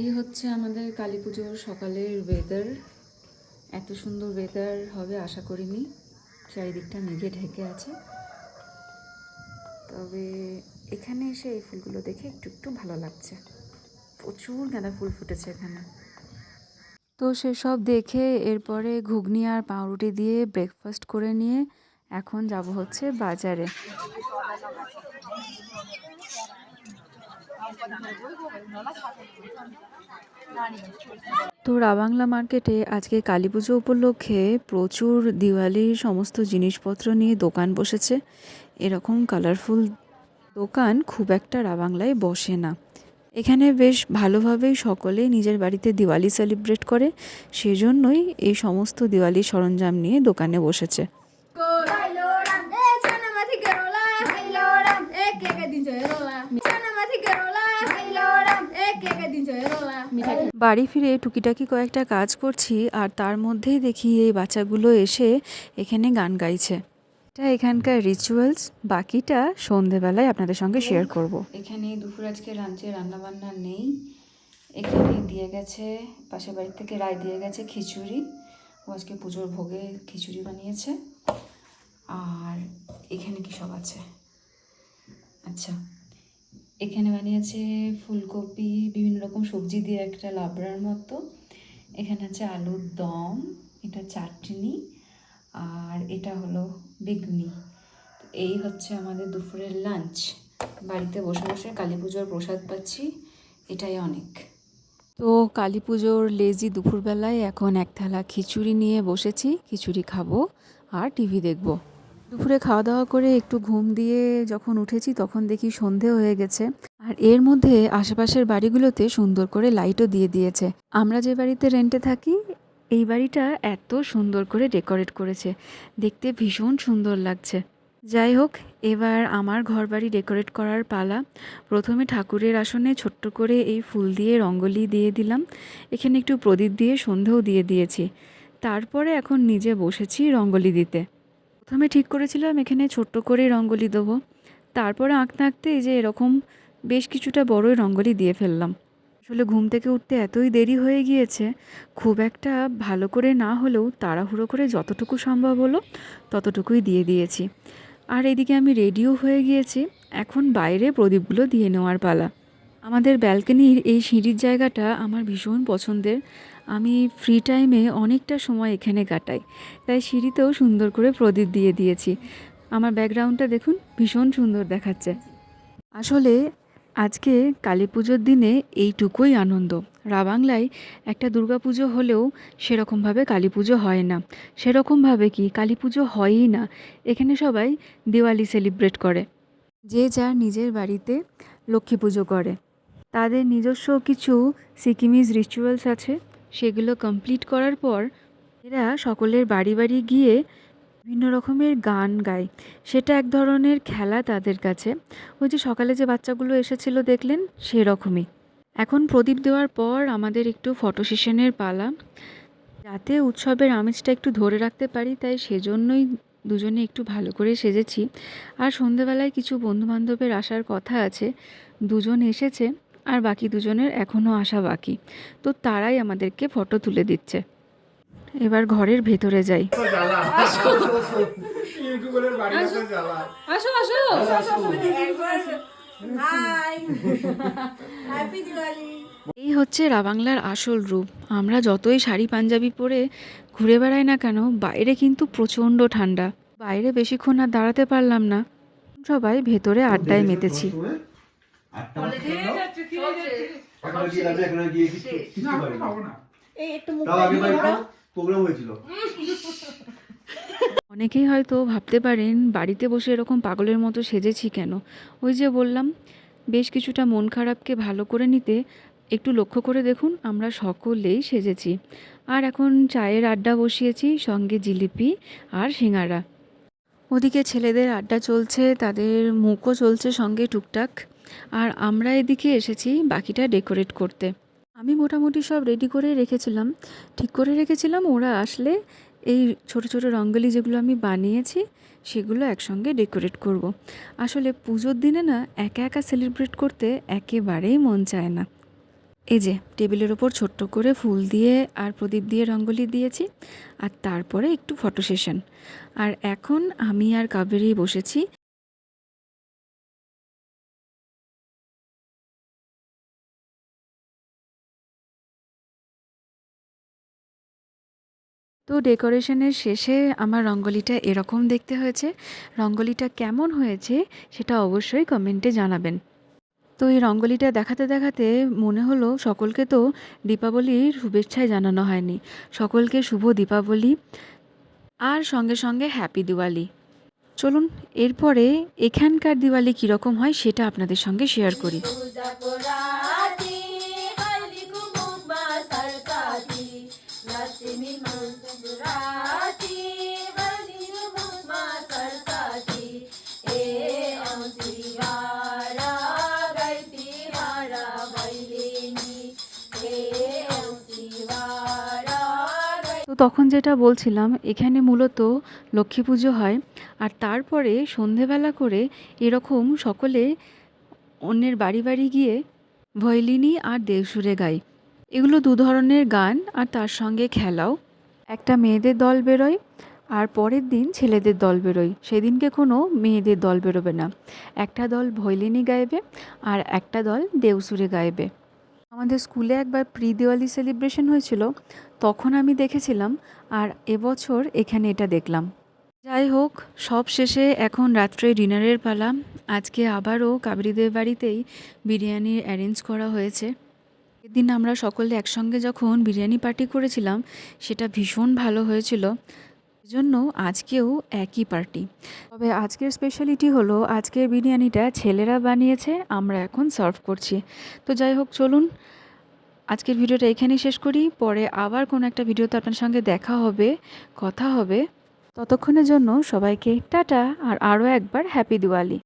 এই হচ্ছে আমাদের কালী পুজোর সকালের ওয়েদার এত সুন্দর ওয়েদার হবে, আশা করিনি। চারিদিকটা মেঘে ঢেকে আছে। তবে এখানে এসে এই ফুলগুলো দেখে একটু একটু ভালো লাগছে। প্রচুর গাঁদা ফুল ফুটেছে এখানে। তো সেসব দেখে এরপরে ঘুগনি আর পাউরুটি দিয়ে ব্রেকফাস্ট করে নিয়ে এখন যাব হচ্ছে বাজারে। তো রাবাংলা মার্কেটে আজকে কালী পুজো উপলক্ষে প্রচুর দিওয়ালির সমস্ত জিনিসপত্র নিয়ে দোকান বসেছে। এরকম কালারফুল দোকান খুব একটা রাবাংলায় বসে না। এখানে বেশ ভালোভাবেই সকলেই নিজের বাড়িতে দিওয়ালি সেলিব্রেট করে, সেজন্যই এই সমস্ত দিওয়ালি সরঞ্জাম নিয়ে দোকানে বসেছে। বাড়ি ফিরে টুকিটাকি কয়েকটা কাজ করছি আর তার মধ্যেই দেখি এই বাচ্চাগুলো এসে এখানে গান গাইছে। এটা এখানকার রিচুয়ালস বাকিটা সন্ধেবেলায় আপনাদের সঙ্গে শেয়ার করব। এখানে দুপুর আজকে লাঞ্চে রান্নাবান্না নেই। এখানে দিয়ে গেছে, পাশের বাড়ি থেকে রায় দিয়ে গেছে খিচুড়ি। ও আজকে পুজোর ভোগে খিচুড়ি বানিয়েছে। আর এখানে কি সব আছে? আচ্ছা। এখানে বানিয়েছে ফুলকপি, বিভিন্ন রকম সবজি দিয়ে একটা লাবড়ার মতো। এখানে আছে আলুর দম, এটা চাটনি, আর এটা হলো বেগুনি। এই হচ্ছে আমাদের দুপুরের লাঞ্চ বাড়িতে বসে বসে কালী পুজোর প্রসাদ পাচ্ছি, এটাই অনেক। তো কালী পুজোর লেজি দুপুরবেলায় এখন এক থালা খিচুড়ি নিয়ে বসেছি, খিচুড়ি খাব আর টিভি দেখব। দুপুরে খাওয়া দাওয়া করে একটু ঘুম দিয়ে যখন উঠেছি তখন দেখি সন্ধে হয়ে গেছে। আর এর মধ্যে আশেপাশের বাড়িগুলোতে সুন্দর করে লাইটও দিয়ে দিয়েছে। আমরা যে বাড়িতে রেন্টে থাকি, এই বাড়িটা এত সুন্দর করে ডেকোরেট করেছে। দেখতে ভীষণ সুন্দর লাগছে। যাই হোক, এবার আমার ঘর বাড়ি ডেকোরেট করার পালা। প্রথমে ঠাকুরের আসনে ছোট্ট করে এই ফুল দিয়ে রঙ্গোলি দিয়ে দিলাম। এখানে একটু প্রদীপ দিয়ে সন্ধেও দিয়ে দিয়েছি। তারপরে এখন নিজে বসেছি রঙ্গোলি দিতে। প্রথমে ঠিক করেছিলাম, এখানে ছোট্ট করে রঙ্গোলি দেবো। তারপরে আঁকতে আঁকতে এই যে এরকম বেশ কিছুটা বড়ই রঙ্গোলি দিয়ে ফেললাম। আসলে ঘুম থেকে উঠতে এতই দেরি হয়ে গিয়েছে, খুব একটা ভালো করে না হলেও তাড়াহুড়ো করে যতটুকু সম্ভব হলো ততটুকুই দিয়ে দিয়েছি। আর এদিকে আমি রেডিও হয়ে গিয়েছি, এখন বাইরে প্রদীপগুলো দিয়ে নেওয়ার পালা। আমাদের ব্যালকনির এই সিঁড়ির জায়গাটা আমার ভীষণ পছন্দের। আমি ফ্রি টাইমে অনেকটা সময় এখানে কাটাই, তাই সিঁড়িতেও সুন্দর করে প্রদীপ দিয়ে দিয়েছি। আমার ব্যাকগ্রাউন্ডটা দেখুন, ভীষণ সুন্দর দেখাচ্ছে। আসলে আজকে কালী পুজোর দিনে এইটুকুই আনন্দ। রাবাংলায় একটা দুর্গাপুজো হলেও সেরকমভাবে কালী পুজো হয় না। সেরকমভাবে কি কালী পুজো হয়ই না, এখানে সবাই দিওয়ালি সেলিব্রেট করে। যে যার নিজের বাড়িতে লক্ষ্মী পুজো করে। তাদের নিজস্ব কিছু সিকিমিজ রিচুয়ালস আছে। সেগুলো কমপ্লিট করার পর এরা সকলের বাড়ি বাড়ি গিয়ে বিভিন্ন রকমের গান গায়। সেটা এক ধরনের খেলা তাদের কাছে। ওই যে সকালে যে বাচ্চাগুলো এসেছিল দেখলেন, সেরকমই। এখন প্রদীপ দেওয়ার পর আমাদের একটু ফটো সেশনের পালা। যাতে উৎসবের আমেজটা একটু ধরে রাখতে পারি, তাই সেজন্যই দুজনে একটু ভালো করে সেজেছি। আর সন্ধেবেলায় কিছু বন্ধুবান্ধবের আসার কথা আছে। দুজন এসেছে। আর বাকি দুজনের এখনও আসা বাকি। তো তারাই আমাদেরকে ফটো তুলে দিচ্ছে। এবার ঘরের ভেতরে যাই। এই হচ্ছে রাবাংলার আসল রূপ। আমরা যতই শাড়ি পাঞ্জাবি পরে ঘুরে বেড়াই না কেন বাইরে কিন্তু প্রচণ্ড ঠান্ডা। বাইরে বেশিক্ষণ আর দাঁড়াতে পারলাম না। সবাই ভেতরে আড্ডায় মেতেছি। আটটা এখন গিয়ে যাবে এখন গিয়ে কিছু কিছু পারি না। এই একটু তাও আগে প্রোগ্রাম হয়েছিল। অনেকেই হয়তো ভাবতে পারেন বাড়িতে বসে এরকম পাগলের মতো সেজেছি কেন? ওই যে বললাম বেশ কিছুটা মন খারাপকে ভালো করে নিতে একটু লক্ষ্য করে দেখুন আমরা সকলেই সেজেছি। আর এখন চায়ের আড্ডা বসিয়েছি সঙ্গে জিলিপি আর সিঙ্গারা। ওদিকে ছেলেদের আড্ডা চলছে তাদের মুখও চলছে সঙ্গে টুকটাক। আর আমরা এদিকে এসেছি বাকিটা ডেকোরেট করতে। আমি মোটামুটি সব রেডি করে রেখেছিলাম। ঠিক করে রেখেছিলাম, ওরা আসলে এই ছোট ছোট রঙ্গোলি যেগুলো আমি বানিয়েছি, সেগুলো একসঙ্গে ডেকোরেট করব। আসলে পুজোর দিনে না, একা একা সেলিব্রেট করতে একেবারেই মন চায় না। এই যে, টেবিলের ওপর ছোট্ট করে ফুল দিয়ে আর প্রদীপ দিয়ে রঙ্গোলি দিয়েছি, আর তারপরে একটু ফটো সেশন। আর এখন আমি আর কাবেরি বসেছি তো ডেকোরেশনের শেষে আমার রঙ্গোলিটা এরকম দেখতে হয়েছে। রঙ্গোলিটা কেমন হয়েছে সেটা অবশ্যই কমেন্টে জানাবেন। তো এই রঙ্গোলিটা দেখাতে দেখাতে মনে হলো সকলকে তো দীপাবলির শুভেচ্ছাই জানানো হয়নি। সকলকে শুভ দীপাবলি আর সঙ্গে সঙ্গে হ্যাপি দিওয়ালি। চলুন, এরপরে এখানকার দিওয়ালি কীরকম হয় সেটা আপনাদের সঙ্গে শেয়ার করি। তখন যেটা বলছিলাম, এখানে মূলত লক্ষ্মী পুজো হয়, আর তারপরে সন্ধেবেলা করে এরকম সকলে অন্যের বাড়ি বাড়ি গিয়ে ভৈলিনী আর দেবসুরে গায়। এগুলো দু ধরনের গান, আর তার সঙ্গে খেলাও। একটা মেয়েদের দল বেরোয় আর পরের দিন ছেলেদের দল বেরোয়। সেদিনকে কোনো মেয়েদের দল বেরোবে না। একটা দল ভৈলিনী গাইবে আর একটা দল দেউসুরে গাইবে। আমাদের স্কুলে একবার প্রি দিওয়ালি সেলিব্রেশন হয়েছিল। তখন আমি দেখেছিলাম আর এবছর এখানে এটা দেখলাম। যাই হোক, সব শেষে এখন রাত্রে ডিনারের পালা। আজকে আবারও কাবেরীদের বাড়িতেই বিরিয়ানির অ্যারেঞ্জ করা হয়েছে। এদিন আমরা সকলে একসঙ্গে যখন বিরিয়ানি পার্টি করেছিলাম, সেটা ভীষণ ভালো হয়েছিল। জন্য আজকেও একই পার্টি। তবে আজকের স্পেশালিটি হলো, আজকের বিরিয়ানিটা ছেলেরা বানিয়েছে, আমরা এখন সার্ভ করছি। তো যাই হোক, চলুন, আজকের ভিডিওটা এখানেই শেষ করি। পরে আবার কোনো একটা ভিডিওতে আপনার সঙ্গে দেখা হবে, কথা হবে। ততক্ষণের জন্য সবাইকে টাটা, আর আরও একবার হ্যাপি দিওয়ালি।